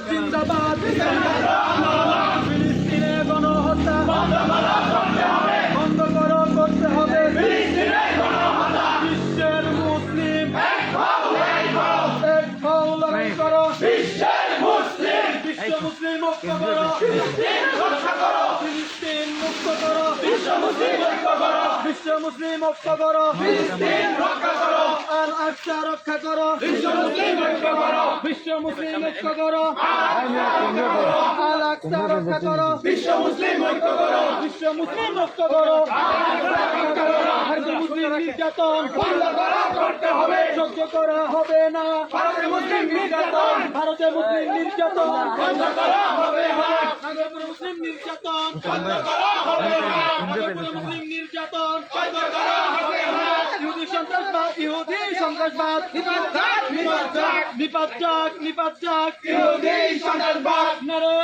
জিন্দাবাদ জিন্দাবাদ মুসলিম মুক্ত করো আল রক্ষা করো বিশ্ব মুসলিম মুক্ত করো আল আকসা রক্ষা করো বিশ্ব মুসলিম মুক্ত করো বিশ্ব মুসলিম মুক্ত করো মুসলিম নির্যাতন করতে হবে সহ্য করা হবে না ভারতের মুসলিম নির্যাতন ভারতে মুসলিম নির্যাতন বন্ধ করা হবে না মুসলিম নির্যাতন বন্ধ করা হবে না মুসলিম নির্যাতন ইহুদি সন্ত্রাসবাদ ইহুদি সন্ত্রাসবাদ নিপাত নিপাত নিপাত নিপাত ইহুদি সন্ত্রাসবাদ। নারে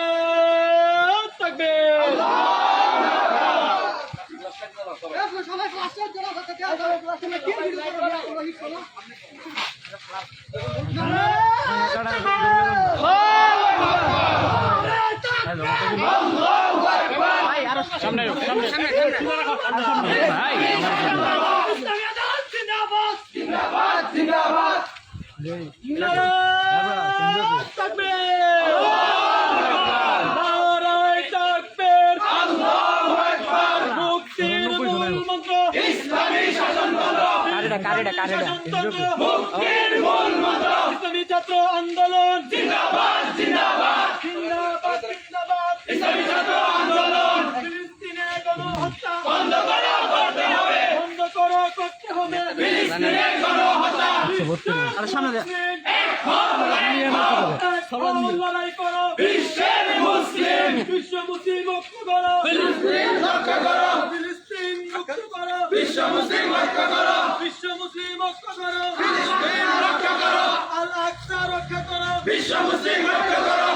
থাকবে। সবাই ক্লাসের জন্য ক্লাসে নারায় তাকবীর মুক্তির মূল মন্ত্র। মুক্তির মূল মন্ত্র। ইসলামী ছাত্র আন্দোলন। জিন্দাবাদ জিন্দাবাদ জিন্দাবাদ জিন্দাবাদ ইসলামী ছাত্র আন্দোলন ফিলিস্তিনে গণহত্যা বন্ধ করো করতে হবে বন্ধ করো করতে হবে ফিলিস্তিনে গণহত্যা আর সামনে দে লড়াই করো বিশ্বের মুসলিম বিশ্ব মুসলিম রক্ষা করো। বিশ্ব মুসলিম রক্ষা করো ফিলিস্তিন রক্ষা করো আল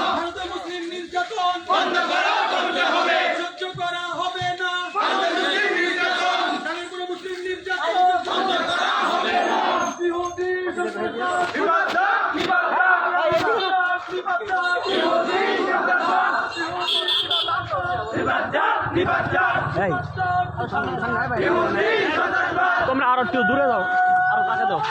ভারতের মুসলিম নির্যাতন বন্ধ করা করতে হবে সহ্য করা হবে না ভারতের মুসলিম নির্যাতন তাদের কোনো মুসলিম নির্যাতন বন্ধ করা হবে না ইহুদি সন্ত্রাসবাদ তোমরা আরও একটু দূরে দাও আরও কাছে দাও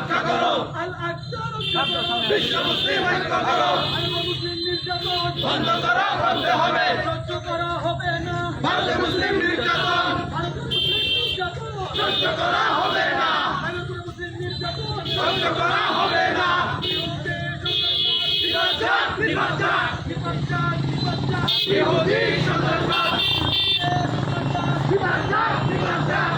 রক্ষা করো। বিশ্ব মুসলিম রক্ষা করো। বন্ধ করা করতে হবে। সহ্য করা হবে না ভারতের মুসলিম নির্যাতন। সহ্য করা হবে না। সহ্য করা হবে না। নিবাচাক নিবাচাক নিবাচাক নিবাচাক ইহুদি সন্ত্রাসবাদ নিবাচাক নিবাচাক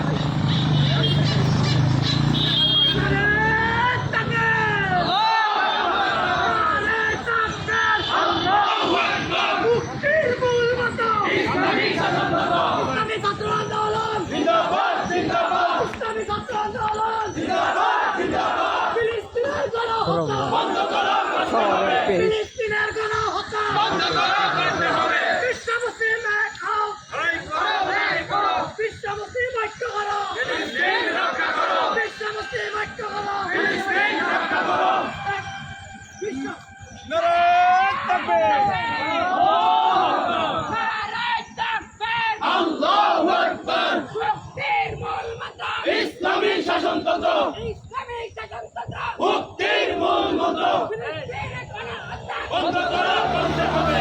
ইসলামী ছাত্র আন্দোলন জিন্দাবাদ জিন্দাবাদ ইসলামী ছাত্র আন্দোলন জিন্দাবাদ জিন্দাবাদ ফিলিস্তিনের গণহত্যা বন্ধ করা করতে হবে ফিলিস্তিনের গণহত্যা বন্ধ করা করতে হবে বিশ্ব মুসলিম এক হও লড়াই করো লড়াই করো বিশ্ব মুসলিম ঐক্য করো ফিলিস্তিন রক্ষা করো বিশ্ব মুসলিম ঐক্য করো ফিলিস্তিন রক্ষা করো বিশ্ব নারায়ণ তাকবীর নারায় তাকবীর আল্লাহু আকবার মুক্তির মূল মন্ত্র ইসলামী শাসনতন্ত্র ইসলামী শাসনতন্ত্র মুক্তির মূল মন্ত্র ফিলিস্তিনের গণহত্যা বন্ধ করা করতে হবে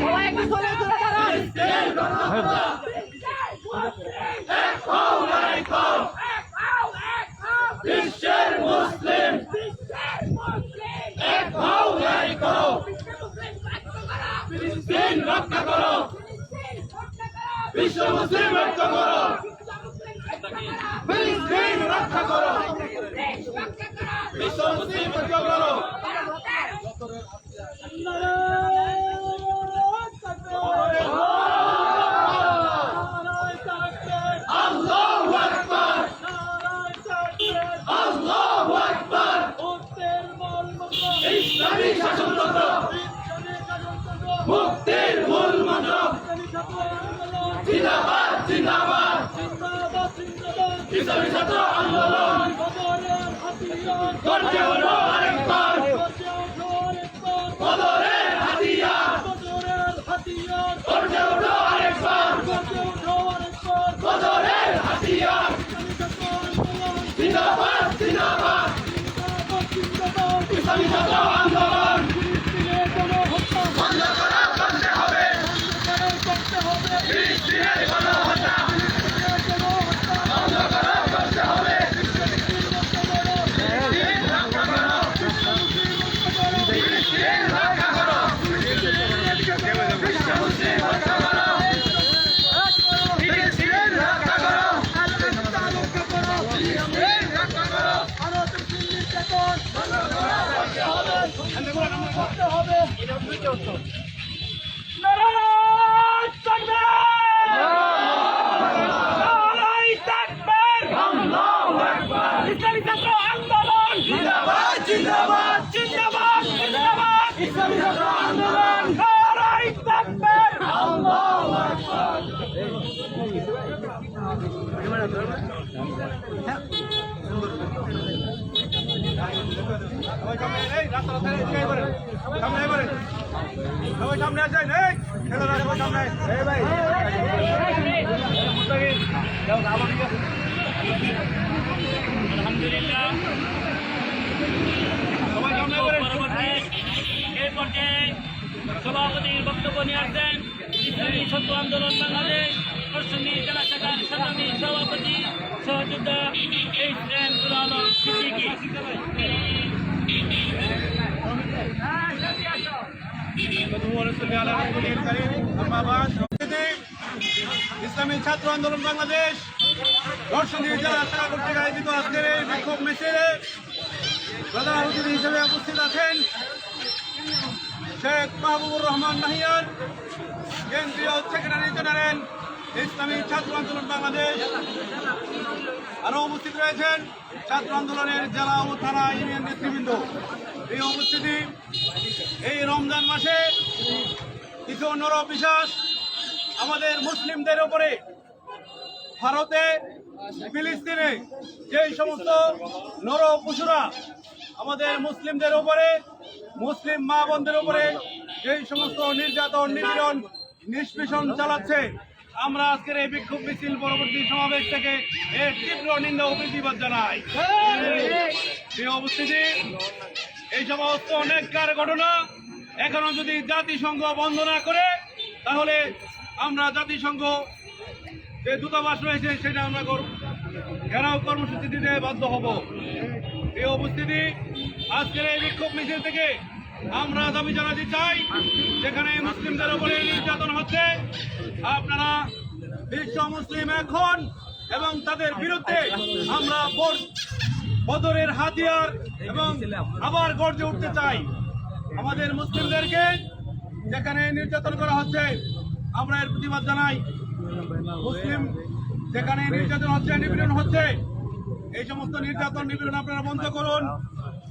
সবাই পিছনে তুলে দাঁড়ান ফিলিস্তিনের গণহত্যা বিশ্বের মুসলিম এক হও লড়াই করো এক হও এক হও বিশ্বের মুসলিম বিশ্বের মুসলিম এক হও লড়াই করো বিশ্ব মুসলিম ঐক্য করো ফিলিস্তিন রক্ষা করো। বিশ্ব মুসলিম রক্ষা করো। ফিলিস্তিন রক্ষা করো। বিশ্ব মুসলিম রক্ষা করো আল্লাহু আকবার আল্লাহু আকবার ইসলামী শাসনতন্ত্র মুক্তির মূল মন্ত্র জিন্দাবাদ জিন্দাবাদ। ইসলামী ছাত্র আন্দোলন। গর্জে হলো আল্লাহু আকবার জিন্দাবাদ জিন্দাবাদ জিন্দাবাদ জিন্দাবাদ ইসলামী ছাত্র আন্দোলন নারাই তাকবীর আল্লাহু আকবার পরবর্তী এই পর্যায়ে সভাপতির বক্তব্য নিয়ে আসছেন। ইসলামী আন্দোলন বাংলাদেশ পশ্চিমী জেলা শাখার সংগ্রামী সভাপতি সহযোদ্ধা এইচ এম আলম সিদ্দিকী। ইসলামী ছাত্র আন্দোলন বাংলাদেশ দর্শনী জেলা শাখা কর্তৃক আয়োজিত আজকের এই বিক্ষোভ মিছিলে প্রধান অতিথি হিসেবে উপস্থিত আছেন শেখ মাহবুবুর রহমান নাহিয়ান, কেন্দ্রীয় সেক্রেটারি জেনারেল ইসলামী ছাত্র আন্দোলন বাংলাদেশ। আরও উপস্থিত রয়েছেন ছাত্র আন্দোলনের জেলা ও থানা ইউনিয়ন নেতৃবৃন্দ। এই উপস্থিতি, এই রমজান মাসে কিছু নর বিশ্বাস আমাদের মুসলিমদের উপরে। ভারতে, ফিলিস্তিনে যেই সমস্ত নর পশুরা আমাদের মুসলিমদের উপরে, মুসলিম মা বোনদের উপরে যেই সমস্ত নির্যাতন, নিপীড়ন, নিষ্পেষণ চালাচ্ছে আমরা আজকের এই বিক্ষোভ মিছিল পরবর্তী সমাবেশ থেকে এর তীব্র নিন্দা ও প্রতিবাদ জানাই। এই অবস্থিতি, এই সমস্ত অনেককার ঘটনা এখনও যদি জাতিসংঘ বন্ধ না করে, তাহলে আমরা জাতিসংঘ যে দূতাবাস রয়েছে সেটা আমরা কর- ঘেরাও কর্মসূচি দিতে বাধ্য হব। এই অবস্থিতি আজকের এই বিক্ষোভ মিছিল থেকে আমরা দাবি জানাতে চাই, যেখানে মুসলিমদের উপরে নির্যাতন হচ্ছে, আপনারা বিশ্ব মুসলিম এখন এবং তাদের বিরুদ্ধে আমরা বদরের হাতিয়ার এবং আবার গর্জে উঠতে চাই। আমাদের মুসলিমদেরকে যেখানে নির্যাতন করা হচ্ছে, আমরা এর প্রতিবাদ জানাই। মুসলিম যেখানে নির্যাতন হচ্ছে, নিপীড়ন হচ্ছে, এই সমস্ত নির্যাতন, নিপীড়ন আপনারা বন্ধ করুন।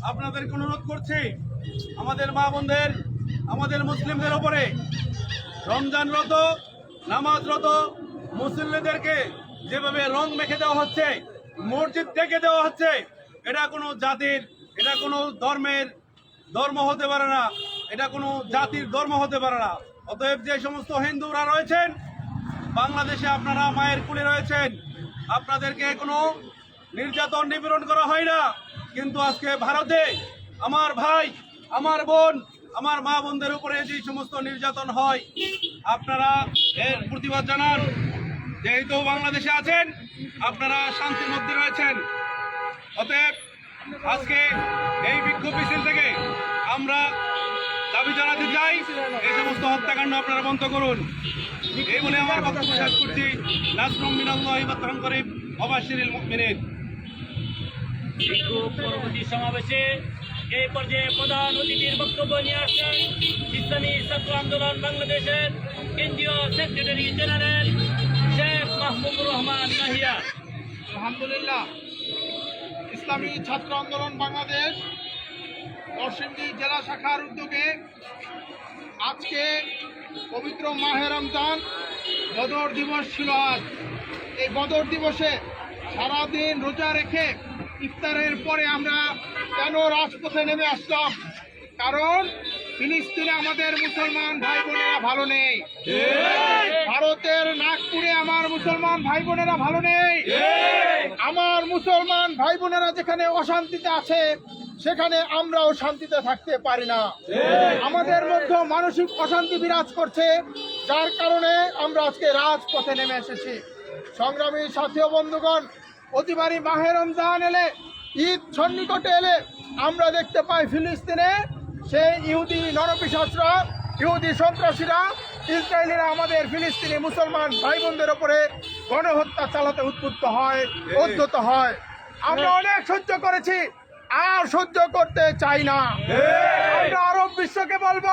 আপনাদেরকে অনুরোধ করছি আমাদের মা বোনদের, আমাদের মুসলিমদের ওপরে রমজানরত নামাজরত মুসলিমদেরকে যেভাবে রং মেখে দেওয়া হচ্ছে, মসজিদ থেকে দেওয়া হচ্ছে, এটা কোনো জাতির, এটা কোনো ধর্মের ধর্ম হতে পারে না, এটা কোনো জাতির ধর্ম হতে পারে না। অতএব যে সমস্ত হিন্দুরা রয়েছেন, বাংলাদেশে আপনারা মায়ের কুলে রয়েছেন, আপনাদেরকে কোনো নির্যাতন নিপীড়ন করা হয় না। কিন্তু আজকে ভারতে আমার ভাই আমার বোন, আমার মা বোনদের উপরে যে সমস্ত নির্যাতন হয়, আপনারা এর প্রতিবাদ জানান। যেহেতু বাংলাদেশে আছেন, আপনারা শান্তির মধ্যে রয়েছেন। অতএব, আজকে এই বিক্ষোভ মিছিল থেকে আমরা দাবি জানাতে চাই, এই সমস্ত হত্যাকাণ্ড আপনারা বন্ধ করুন। এই বলে আমার বক্তব্য শেষ করছি। নাসরুম মিনাল্লাহি তাআলা করিম ওয়াবাশিরিল মুমিনিন। বিক্ষোভ পরবর্তী সমাবেশে এই পর্যায়ে প্রধান অতিথির বক্তব্য নিয়ে আসছেন ইসলামী ছাত্র আন্দোলন বাংলাদেশের কেন্দ্রীয় সেক্রেটারি জেনারেল শেখ মাহমুদুর রহমান মাহিয়া আলহামদুলিল্লাহ। ইসলামী ছাত্র আন্দোলন বাংলাদেশ নরসিংদী জেলা শাখার উদ্যোগে আজকে পবিত্র মাহে রমজান বদর দিবস ছিল আজ। এই বদর দিবসে সারাদিন রোজা রেখে ইফতারের পরে আমরা কেন রাজপথে নেমে আসলাম? কারণ ফিলিস্তিনে আমাদের মুসলমান ভাই বোনেরা ভালো নেই। ভারতের নাগপুরে আমার মুসলমান ভাই বোনেরা ভালো নেই। আমার মুসলমান ভাই বোনেরা যেখানে অশান্তিতে আছে সেখানে আমরাও শান্তিতে থাকতে পারি না। আমাদের মধ্যে মানসিক অশান্তি বিরাজ করছে যার কারণে আমরা আজকে রাজপথে নেমে এসেছি। সংগ্রামী সাথী বন্ধুগণ অতিবারই মাহে রমজান এলে ঈদ সন্নিকটে এলে আমরা দেখতে পাই ফিলিস্তিনে সেই ইহুদি নরপিসাচরা ইহুদি সন্ত্রাসীরা ইসরায়েলিরা আমাদের ফিলিস্তিনি মুসলমান ভাই বোনদের ওপরে গণহত্যা চালাতে উদ্বুদ্ধ হয় উদ্ধত হয়। আমরা অনেক সহ্য করেছি আর সহ্য করতে চাই না। আমরা আরব বিশ্বকে বলব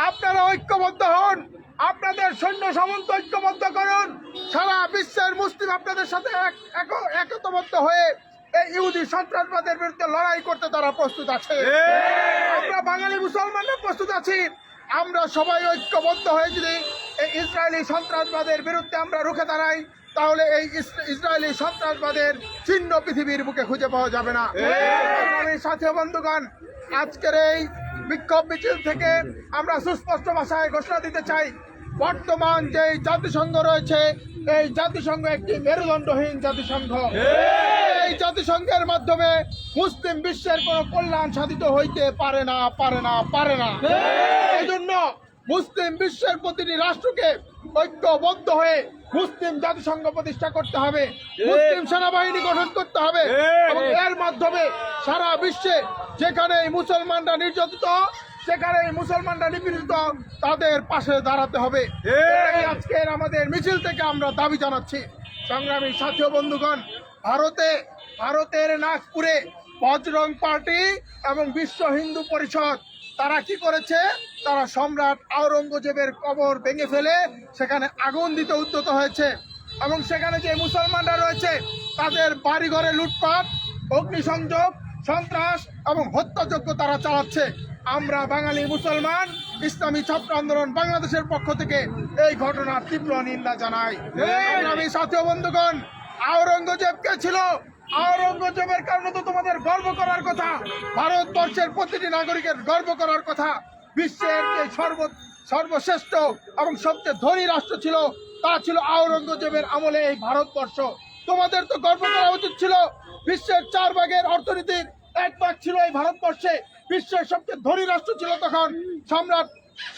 আপনারা ঐক্যবদ্ধ হন আপনাদের সৈন্য সামন্ত ঐক্যবদ্ধ করুন। সারা বিশ্বের মুসলিম আপনাদের সাথে এক এক- একতাবদ্ধ হয়ে এই ইহুদি সন্ত্রাসবাদের বিরুদ্ধে লড়াই করতে তারা প্রস্তুত আছে। আমরা বাঙালি মুসলমানরা প্রস্তুত আছি। আমরা সবাই ঐক্যবদ্ধ হয়ে যদি এই ইসরায়েলি সন্ত্রাসবাদের বিরুদ্ধে আমরা রুখে দাঁড়াই তাহলে এই ইসরায়েলি সন্ত্রাসবাদের চিহ্ন পৃথিবীর বুকে খুঁজে পাওয়া যাবে না। আমি সাথী বন্ধুগণ আজকের এই বিক্ষোভ মিছিল থেকে আমরা সুস্পষ্ট ভাষায় ঘোষণা দিতে চাই। বর্তমান যে জাতিসংঘ রয়েছে এই জাতিসংঘ একটি মেরুদণ্ডহীন জাতিসংঘ। এই! জাতিসংঘের মাধ্যমে মুসলিম বিশ্বের কোন কল্যাণ সাধিত হইতে পারে না পারে না পারে না। এই! জন্য মুসলিম বিশ্বের প্রতিটি রাষ্ট্রকে ঐক্যবদ্ধ হয়ে মুসলিম জাতিসংঘ প্রতিষ্ঠা করতে হবে। মুসলিম সেনাবাহিনী গঠন করতে হবে। এবং এর মাধ্যমে সারা বিশ্বে যেখানে মুসলমানরা নির্যাতিত সেখানে মুসলমানরা নিপীড়িত তাদের পাশে দাঁড়াতে হবে। আজকের আমাদের মিছিল থেকে আমরা দাবি জানাচ্ছি। সংগ্রামী সাথী বন্ধুগণ ভারতে ভারতের নাগপুরে বজরং পার্টি এবং বিশ্ব হিন্দু পরিষদ তারা কি করেছে? তারা সম্রাট আওরঙ্গজেবের কবর ভেঙে ফেলে সেখানে আগুন দিতে উদ্যত হয়েছে। এবং সেখানে যে মুসলমানরা রয়েছে তাদের বাড়িঘরে লুটপাট অগ্নিসংযোগ সন্ত্রাস এবং হত্যাযজ্ঞ তারা চালাচ্ছে। আমরা বাঙালি মুসলমান ইসলামী ছাত্র আন্দোলন বাংলাদেশের পক্ষ থেকে এই ঘটনার তীব্র নিন্দা জানাই। আমি সাথী ও বন্ধুগণ আওরঙ্গজেব কে ছিল আওরঙ্গজেবের কারণে তো তোমাদের গর্ব করার কথা ভারতবর্ষের প্রতিটি নাগরিকের গর্ব করার কথা বিশ্বের যে সর্ব সর্বশ্রেষ্ঠ এবং সবচেয়ে ধনী রাষ্ট্র ছিল তা ছিল আওরঙ্গজেবের আমলে এই ভারতবর্ষ। তোমাদের তো গর্ব করা উচিত ছিল বিশ্বের চার ভাগের অর্থনীতির এক ভাগ ছিল এই ভারতবর্ষে। বিশ্বের সবচেয়ে ধনী রাষ্ট্র ছিল তখন সম্রাট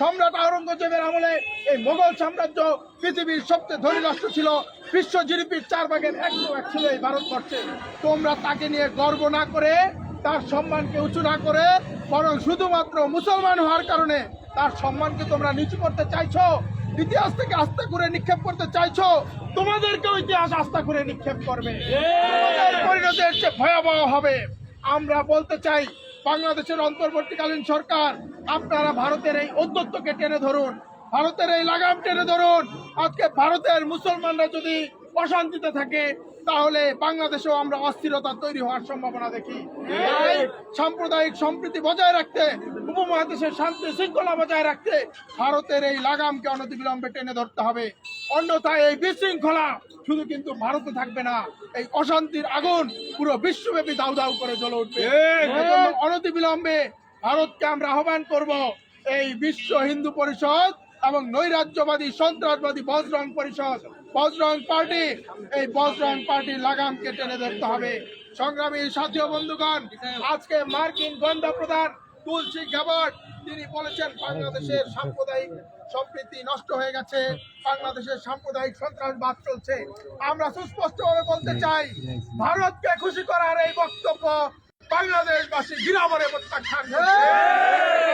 সম্রাট আওরঙ্গজেবের আমলে এই মোগল সাম্রাজ্য পৃথিবীর সবচেয়ে ধনী রাষ্ট্র ছিল। বিশ্ব জিডিপির চার ভাগের এক ভাগ ছিল এই ভারতবর্ষে। তোমরা তাকে নিয়ে গর্ব না করে, তার সম্মানকে উঁচু না করে, বরং শুধুমাত্র মুসলমান হওয়ার কারণে তার সম্মানকে তোমরা নিচু করতে চাইছো। ইতিহাস থেকে আস্থা করে নিক্ষেপ করতে চাইছো? তোমাদেরকেও ইতিহাস আস্থা করে নিক্ষেপ করবে। চেয়ে ভয়াবহ হবে। আমরা বলতে চাই, বাংলাদেশের অন্তর্বর্তীকালীন সরকার, আপনারা ভারতের এই অধ্যত্বকে টেনে ধরুন, ভারতের এই লাগাম টেনে ধরুন। আজকে ভারতের মুসলমানরা যদি অশান্তিতে থাকে তাহলে বাংলাদেশেও আমরা অস্থিরতা তৈরি হওয়ার সম্ভাবনা দেখি। সাম্প্রদায়িক সম্প্রীতি বজায় রাখতে উপমহাদেশের শান্তি শৃঙ্খলা বজায় রাখতে ভারতের এই লাগামকে অনতিবিলম্বে টেনে ধরতে হবে। অন্যথায় এই বিশৃঙ্খলা শুধু কিন্তু ভারতে থাকবে না এই অশান্তির আগুন পুরো বিশ্বব্যাপী দাউ দাউ করে জ্বলে উঠবে। অনতিবিলম্বে ভারতকে আমরা আহ্বান করব এই বিশ্ব হিন্দু পরিষদ এবং নৈরাজ্যবাদী সন্ত্রাসবাদী বজরং পরিষদ বজরং পার্টি। এই বজরং পার্টির লাগামকে টেনে ধরতে হবে। সংগ্রামী সাথী বন্ধুগণ, আজকে মার্কিন গোয়েন্দা প্রধান তুলসী গ্যাবার্ট তিনি বলেছেন বাংলাদেশের সাম্প্রদায়িক সম্প্রীতি নষ্ট হয়ে গেছে, বাংলাদেশের সাম্প্রদায়িক সন্ত্রাসবাদ চলছে। আমরা সুস্পষ্টভাবে বলতে চাই, ভারতকে খুশি করার এই বক্তব্য বাংলাদেশবাসী বিরামরে প্রত্যাখ্যান।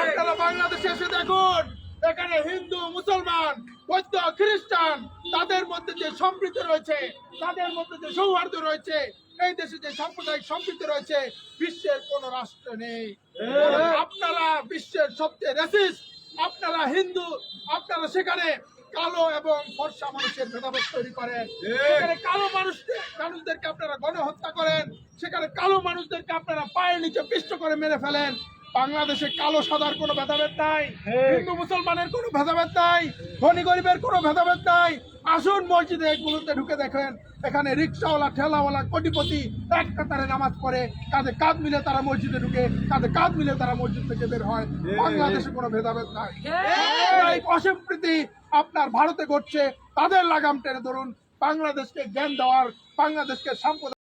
আপনারা বাংলাদেশে এসে দেখুন এখানে হিন্দু, মুসলমান, বৌদ্ধ, খ্রিস্টান, তাদের মধ্যে যে সম্প্রীতি রয়েছে, তাদের মধ্যে যে সৌহার্দ্য রয়েছে, এই দেশে যে সাম্প্রদায়িক সম্প্রীতি রয়েছে, বিশ্বের কোন রাষ্ট্র নেই। আপনারা বিশ্বের সবচেয়ে রেসিস্ট আপনারা হিন্দু, আপনারা সেখানে কালো এবং ফর্সা মানুষের ভেদাভেদ তৈরি করেন। সেখানে কালো মানুষদের মানুষদেরকে আপনারা গণহত্যা করেন। সেখানে কালো মানুষদেরকে আপনারা পায়ের নিচে পিষ্ট করে মেরে ফেলেন। বাংলাদেশে কালো সাদার কোনো ভেদাভেদ নাই হিন্দু মুসলমানের কোনো ভেদাভেদ নাই ধনী গরিবের কোনো ভেদাভেদ নাই। আসুন মসজিদে এগুলোতে ঢুকে দেখেন এখানে রিক্সাওয়ালা ঠেলাওয়ালা কোটিপতি এক কাতারে নামাজ পড়ে কাঁধে কাঁধ মিলে তারা মসজিদে ঢুকে কাঁধে কাঁধ মিলে তারা মসজিদ থেকে বের হয়। বাংলাদেশে কোনো ভেদাভেদ নাই। এই অসম্প্রীতি আপনার ভারতে ঘটছে তাদের লাগাম টেনে ধরুন বাংলাদেশকে জ্ঞান দেওয়ার বাংলাদেশকে সাম্প্রদায়িক